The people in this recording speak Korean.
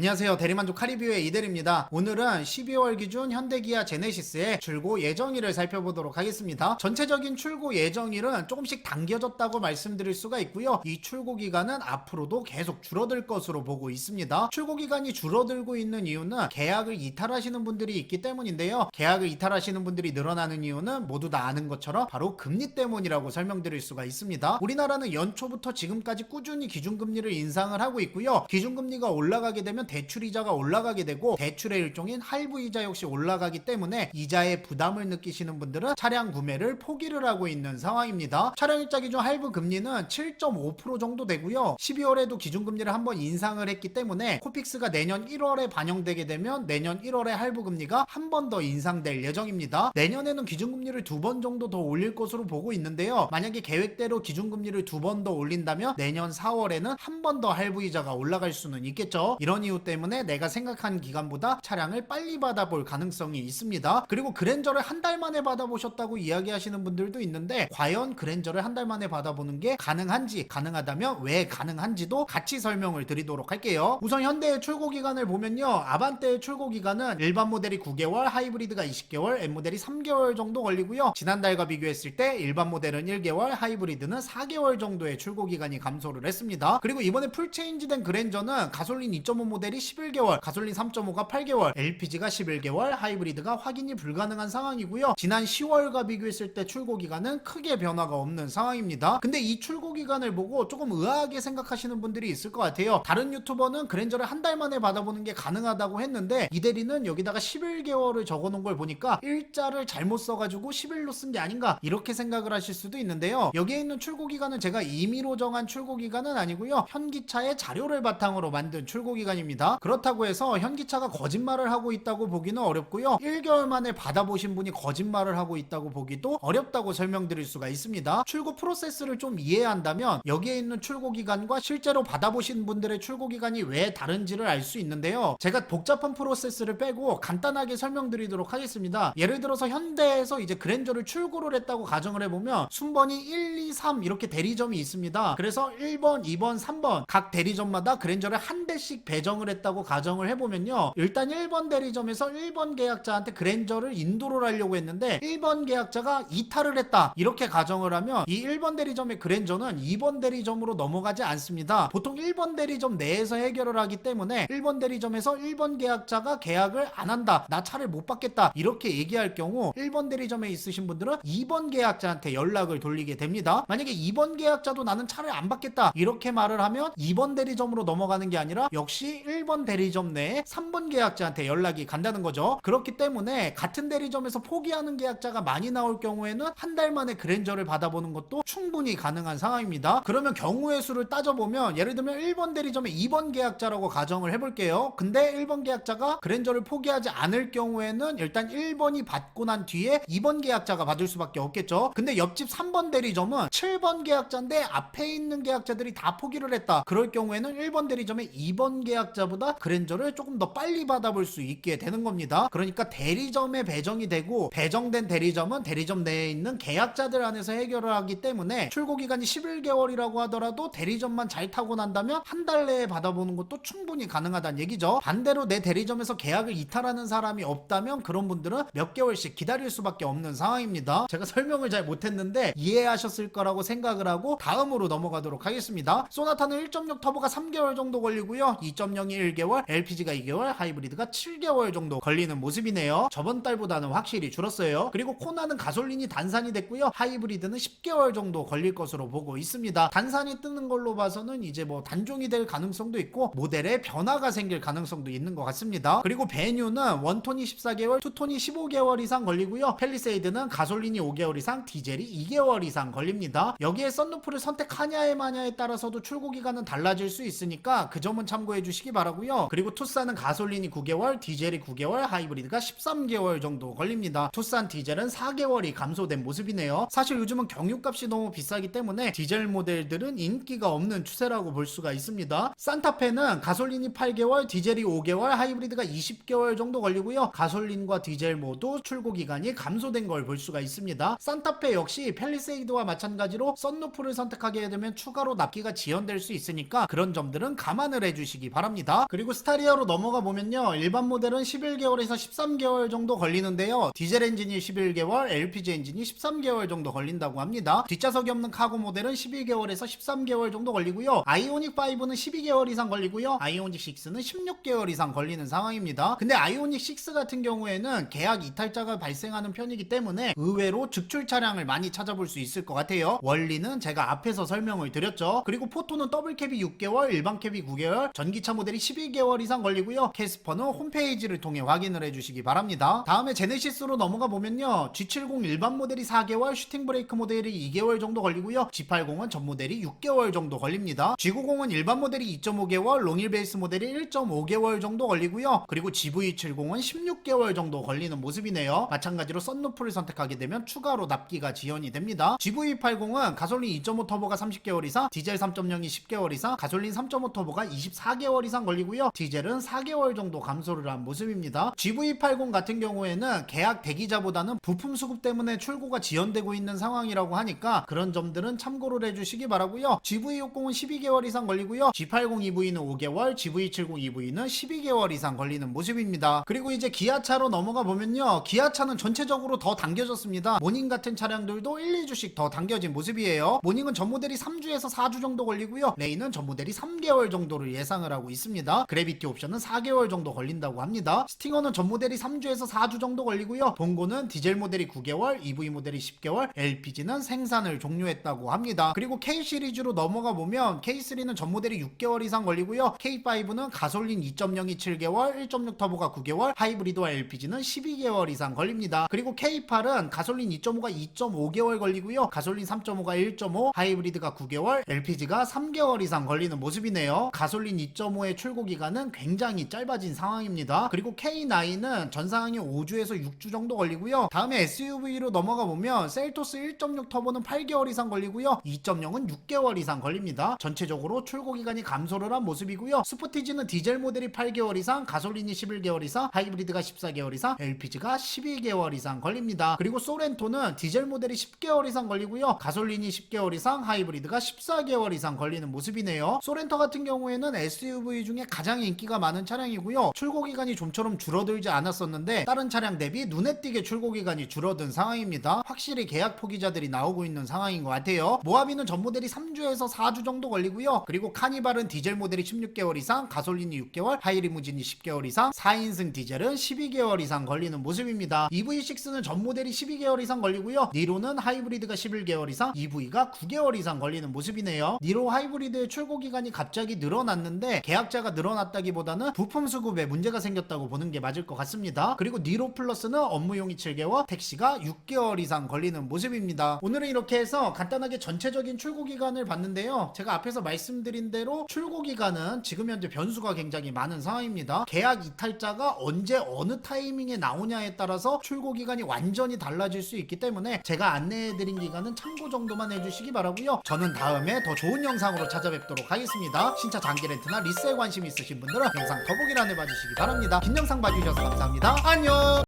안녕하세요. 대리만족 카리뷰의 이대리입니다. 오늘은 12월 기준 현대기아 제네시스의 출고 예정일을 살펴보도록 하겠습니다. 전체적인 출고 예정일은 조금씩 당겨졌다고 말씀드릴 수가 있고요. 이 출고 기간은 앞으로도 계속 줄어들 것으로 보고 있습니다. 출고 기간이 줄어들고 있는 이유는 계약을 이탈하시는 분들이 있기 때문인데요. 계약을 이탈하시는 분들이 늘어나는 이유는 모두 다 아는 것처럼 바로 금리 때문이라고 설명드릴 수가 있습니다. 우리나라는 연초부터 지금까지 꾸준히 기준금리를 인상을 하고 있고요. 기준금리가 올라가게 되면 대출 이자가 올라가게 되고 대출의 일종인 할부 이자 역시 올라가기 때문에 이자의 부담을 느끼시는 분들은 차량 구매를 포기를 하고 있는 상황입니다. 차량 일자 기준 할부 금리는 7.5% 정도 되고요. 12월에도 기준금리를 한번 인상을 했기 때문에 코픽스가 내년 1월에 반영되게 되면 내년 1월에 할부 금리가 한 번 더 인상될 예정입니다. 내년에는 기준금리를 두 번 정도 더 올릴 것으로 보고 있는데요. 만약에 계획대로 기준금리를 두 번 더 올린다면 내년 4월에는 한 번 더 할부 이자가 올라갈 수는 있겠죠. 이런 이유 때문에 내가 생각한 기간보다 차량을 빨리 받아볼 가능성이 있습니다. 그리고 그랜저를 한 달 만에 받아보셨다고 이야기하시는 분들도 있는데 과연 그랜저를 한 달 만에 받아보는 게 가능한지 가능하다면 왜 가능한지도 같이 설명을 드리도록 할게요. 우선 현대의 출고 기간을 보면요. 아반떼의 출고 기간은 일반 모델이 9개월, 하이브리드가 20개월, M 모델이 3개월 정도 걸리고요. 지난달과 비교했을 때 일반 모델은 1개월, 하이브리드는 4개월 정도의 출고 기간이 감소를 했습니다. 그리고 이번에 풀체인지된 그랜저는 가솔린 2.5 모델이 11개월, 가솔린 3.5가 8개월, LPG가 11개월, 하이브리드가 확인이 불가능한 상황이고요. 지난 10월과 비교했을 때 출고 기간은 크게 변화가 없는 상황입니다. 근데 이 출고 기간을 보고 조금 의아하게 생각하시는 분들이 있을 것 같아요. 다른 유튜버는 그랜저를 한 달 만에 받아보는 게 가능하다고 했는데 이 대리는 여기다가 11개월을 적어놓은 걸 보니까 일자를 잘못 써가지고 11로 쓴 게 아닌가 이렇게 생각을 하실 수도 있는데요. 여기에 있는 출고 기간은 제가 임의로 정한 출고 기간은 아니고요. 현기차의 자료를 바탕으로 만든 출고 기간입니다. 그렇다고 해서 현기차가 거짓말을 하고 있다고 보기는 어렵고요. 1개월 만에 받아보신 분이 거짓말을 하고 있다고 보기도 어렵다고 설명드릴 수가 있습니다. 출고 프로세스를 좀 이해한다면 여기에 있는 출고 기간과 실제로 받아보신 분들의 출고 기간이 왜 다른지를 알 수 있는데요. 제가 복잡한 프로세스를 빼고 간단하게 설명드리도록 하겠습니다. 예를 들어서 현대에서 이제 그랜저를 출고를 했다고 가정을 해보면 순번이 1, 2, 3 이렇게 대리점이 있습니다. 그래서 1번, 2번, 3번 각 대리점마다 그랜저를 한 대씩 배정 을 했다고 가정을 해보면요. 일단 1번 대리점에서 1번 계약자한테 그랜저를 인도를 하려고 했는데 1번 계약자가 이탈을 했다. 이렇게 가정을 하면 이 1번 대리점의 그랜저는 2번 대리점으로 넘어가지 않습니다. 보통 1번 대리점 내에서 해결을 하기 때문에 1번 대리점에서 1번 계약자가 계약을 안 한다. 나 차를 못 받겠다. 이렇게 얘기할 경우 1번 대리점에 있으신 분들은 2번 계약자한테 연락을 돌리게 됩니다. 만약에 2번 계약자도 나는 차를 안 받겠다. 이렇게 말을 하면 2번 대리점으로 넘어가는 게 아니라 역시 1번 대리점 내에 3번 계약자한테 연락이 간다는 거죠. 그렇기 때문에 같은 대리점에서 포기하는 계약자가 많이 나올 경우에는 한 달 만에 그랜저를 받아보는 것도 충분히 가능한 상황입니다. 그러면 경우의 수를 따져보면 예를 들면 1번 대리점에 2번 계약자라고 가정을 해볼게요. 근데 1번 계약자가 그랜저를 포기하지 않을 경우에는 일단 1번이 받고 난 뒤에 2번 계약자가 받을 수밖에 없겠죠. 근데 옆집 3번 대리점은 7번 계약자인데 앞에 있는 계약자들이 다 포기를 했다. 그럴 경우에는 1번 대리점의 2번 계약자 보다 그랜저를 조금 더 빨리 받아볼 수 있게 되는 겁니다. 그러니까 대리점에 배정이 되고 배정된 대리점은 대리점 내에 있는 계약자들 안에서 해결을 하기 때문에 출고 기간이 11개월이라고 하더라도 대리점만 잘 타고 난다면 한 달 내에 받아보는 것도 충분히 가능하다는 얘기죠. 반대로 내 대리점에서 계약을 이탈하는 사람이 없다면 그런 분들은 몇 개월씩 기다릴 수밖에 없는 상황입니다. 제가 설명을 잘 못했는데 이해하셨을 거라고 생각을 하고 다음으로 넘어가도록 하겠습니다. 소나타는 1.6 터보가 3개월 정도 걸리고요. 2.0이 1개월, LPG가 2개월, 하이브리드가 7개월 정도 걸리는 모습이네요. 저번 달보다는 확실히 줄었어요. 그리고 코나는 가솔린이 단산이 됐고요. 하이브리드는 10개월 정도 걸릴 것으로 보고 있습니다. 단산이 뜨는 걸로 봐서는 이제 뭐 단종이 될 가능성도 있고 모델에 변화가 생길 가능성도 있는 것 같습니다. 그리고 베뉴는 원톤이 14개월, 투톤이 15개월 이상 걸리고요. 펠리세이드는 가솔린이 5개월 이상, 디젤이 2개월 이상 걸립니다. 여기에 썬루프를 선택하냐에 마냐에 따라서도 출고 기간은 달라질 수 있으니까 그 점은 참고해 주시기 바 라고요. 그리고 투싼은 가솔린이 9개월, 디젤이 9개월, 하이브리드가 13개월 정도 걸립니다. 투싼 디젤은 4개월이 감소된 모습이네요. 사실 요즘은 경유값이 너무 비싸기 때문에 디젤 모델들은 인기가 없는 추세라고 볼 수가 있습니다. 산타페는 가솔린이 8개월, 디젤이 5개월, 하이브리드가 20개월 정도 걸리고요. 가솔린과 디젤 모두 출고 기간이 감소된 걸 볼 수가 있습니다. 산타페 역시 펠리세이드와 마찬가지로 썬루프를 선택하게 되면 추가로 납기가 지연될 수 있으니까 그런 점들은 감안을 해주시기 바랍니다. 모습입니다. 그리고 스타리아로 넘어가 보면요. 일반 모델은 11개월에서 13개월 정도 걸리는데요. 디젤 엔진이 11개월, LPG 엔진이 13개월 정도 걸린다고 합니다. 뒷좌석이 없는 카고 모델은 12개월에서 13개월 정도 걸리고요. 아이오닉 5는 12개월 이상 걸리고요. 아이오닉 6는 16개월 이상 걸리는 상황입니다. 근데 아이오닉 6 같은 경우에는 계약 이탈자가 발생하는 편이기 때문에 의외로 즉출 차량을 많이 찾아볼 수 있을 것 같아요. 원리는 제가 앞에서 설명을 드렸죠. 그리고 포토는 더블 캡이 6개월, 일반 캡이 9개월, 전기차 모델이 12개월 이상 걸리고요. 캐스퍼는 홈페이지를 통해 확인을 해주시기 바랍니다. 다음에 제네시스로 넘어가 보면요. G70 일반 모델이 4개월, 슈팅 브레이크 모델이 2개월 정도 걸리고요. G80은 전 모델이 6개월 정도 걸립니다. G90은 일반 모델이 2.5개월, 롱일 베이스 모델이 1.5개월 정도 걸리고요. 그리고 GV70은 16개월 정도 걸리는 모습이네요. 마찬가지로 썬루프를 선택하게 되면 추가로 납기가 지연이 됩니다. GV80은 가솔린 2.5 터보가 30개월 이상, 디젤 3.0이 10개월 이상, 가솔린 3.5 터보가 24개월 이상 걸리고요. 디젤은 4개월 정도 감소를 한 모습입니다. GV80 같은 경우에는 계약 대기자보다는 부품 수급 때문에 출고가 지연되고 있는 상황이라고 하니까 그런 점들은 참고를 해주시기 바라고요. GV60은 12개월 이상 걸리고요. G80 EV는 5개월, GV70 EV는 12개월 이상 걸리는 모습입니다. 그리고 이제 기아차로 넘어가 보면요. 기아차는 전체적으로 더 당겨졌습니다. 모닝 같은 차량들도 1, 2주씩 더 당겨진 모습이에요. 모닝은 전 모델이 3주에서 4주 정도 걸리고요. 레이는 전 모델이 3개월 정도를 예상을 하고 있습니다. 그래비티 옵션은 4개월 정도 걸린다고 합니다. 스팅어는 전 모델이 3주에서 4주 정도 걸리고요. 봉고는 디젤 모델이 9개월, EV 모델이 10개월, LPG는 생산을 종료했다고 합니다. 그리고 K 시리즈로 넘어가 보면 K3는 전 모델이 6개월 이상 걸리고요. K5는 가솔린 2.0이 7개월, 1.6 터보가 9개월, 하이브리드와 LPG는 12개월 이상 걸립니다. 그리고 K8은 가솔린 2.5가 2.5개월 걸리고요. 가솔린 3.5가 1.5, 하이브리드가 9개월, LPG가 3개월 이상 걸리는 모습이네요. 가솔린 2.5의 출고 기간은 굉장히 짧아진 상황입니다. 그리고 K9은 전 상황이 5주에서 6주 정도 걸리고요. 다음에 SUV로 넘어가 보면 셀토스 1.6 터보는 8개월 이상 걸리고요. 2.0은 6개월 이상 걸립니다. 전체적으로 출고 기간이 감소를 한 모습이고요. 스포티지는 디젤 모델이 8개월 이상, 가솔린이 11개월 이상, 하이브리드가 14개월 이상, LPG가 12개월 이상 걸립니다. 그리고 소렌토는 디젤 모델이 10개월 이상 걸리고요. 가솔린이 10개월 이상, 하이브리드가 14개월 이상 걸리는 모습이네요. 소렌토 같은 경우에는 SUV 중에 가장 인기가 많은 차량이고요. 출고 기간이 좀처럼 줄어들지 않았었는데 다른 차량 대비 눈에 띄게 출고 기간이 줄어든 상황입니다. 확실히 계약 포기자들이 나오고 있는 상황인 것 같아요. 모하비는 전 모델이 3주에서 4주 정도 걸리고요. 그리고 카니발은 디젤 모델이 16개월 이상, 가솔린이 6개월, 하이리무진이 10개월 이상, 4인승 디젤은 12개월 이상 걸리는 모습입니다. EV6는 전 모델이 12개월 이상 걸리고요. 니로는 하이브리드가 11개월 이상, EV가 9개월 이상 걸리는 모습이네요. 니로 하이브리드의 출고 기간이 갑자기 늘어났는데 계약자 가 늘어났다기보다는 부품 수급에 문제가 생겼다고 보는 게 맞을 것 같습니다. 그리고 니로 플러스는 업무용이 7개월, 택시가 6개월 이상 걸리는 모습입니다. 오늘은 이렇게 해서 간단하게 전체적인 출고 기간을 봤는데요. 제가 앞에서 말씀드린 대로 출고 기간은 지금 현재 변수가 굉장히 많은 상황입니다. 계약 이탈자가 언제 어느 타이밍에 나오냐에 따라서 출고 기간이 완전히 달라질 수 있기 때문에 제가 안내해드린 기간은 참고 정도만 해주시기 바라고요. 저는 다음에 더 좋은 영상으로 찾아뵙도록 하겠습니다. 신차 장기 렌트나 리스에 관심 있으신 분들은 영상 더보기란에 봐주시기 바랍니다. 긴 영상 봐주셔서 감사합니다. 안녕.